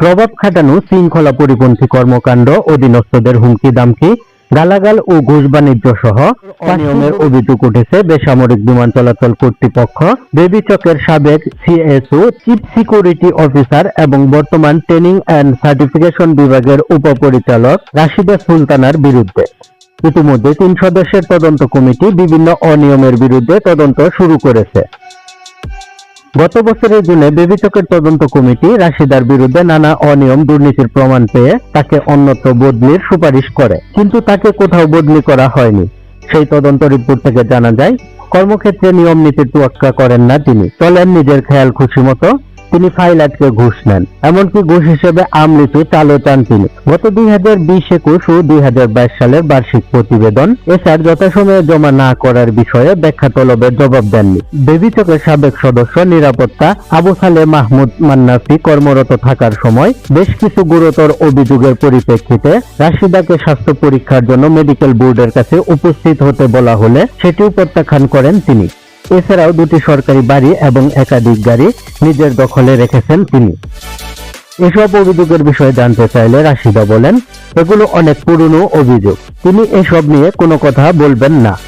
প্রভাব খাটানো শৃঙ্খলা পরিপন্থী কর্মকাণ্ড অধীনস্থদের হুমকি দামকি গালাগাল ও ঘুষ বাণিজ্য সহ অনিয়মের অভিযোগ উঠেছে বেসামরিক বিমান চলাচল কর্তৃপক্ষ। বেবিচকের সাবেক সিএসও চিফ সিকিউরিটি অফিসার এবং বর্তমান ট্রেনিং অ্যান্ড সার্টিফিকেশন বিভাগের উপপরিচালক রাশিদা সুলতানার বিরুদ্ধে। ইতিমধ্যে তিন সদস্যের তদন্ত কমিটি বিভিন্ন অনিয়মের বিরুদ্ধে তদন্ত শুরু করেছে। গত বছরের জুনে বেবিচকের তদন্ত কমিটি রাশিদার বিরুদ্ধে নানা অনিয়ম দুর্নীতির প্রমাণ পেয়ে তাকে অন্যত্র বদলির সুপারিশ করে। কিন্তু তাকে কোথাও বদলি করা হয়নি। সেই তদন্ত রিপোর্ট থেকে জানা যায়, কর্মক্ষেত্রে নিয়ম নীতির তোয়াক্কা করেন না তিনি। চলেন নিজের খেয়াল খুশি মতো তিনি ফাইল আটকে ঘুষ নেন, এমনকি ঘুষ হিসেবে আমলিচু চালও চান তিনি। গত দুই হাজার বিশ একুশ ও দুই হাজার বাইশ সালের বার্ষিক প্রতিবেদন এছাড়া যথাসময়ে জমা না করার বিষয়ে ব্যাখ্যা তলবের জবাব দেননি। বেবিচকের সাবেক সদস্য নিরাপত্তা আবু সালে মাহমুদ মান্নাফি কর্মরত থাকার সময় বেশ কিছু গুরুতর অভিযোগের পরিপ্রেক্ষিতে রাশিদাকে স্বাস্থ্য পরীক্ষার জন্য মেডিকেল বোর্ডের কাছে উপস্থিত হতে বলা হলে সেটিও প্রত্যাখ্যান করেন তিনি। এছাড়াও দুটি সরকারি বাড়ি এবং একাধিক গাড়ি নিজের দখলে রেখেছেন তিনি। এসব অভিযোগের বিষয়ে জানতে চাইলে রাশিদা বলেন, এগুলো অনেক পুরনো অভিযোগ। তিনি এসব নিয়ে কোনো কথা বলবেন না।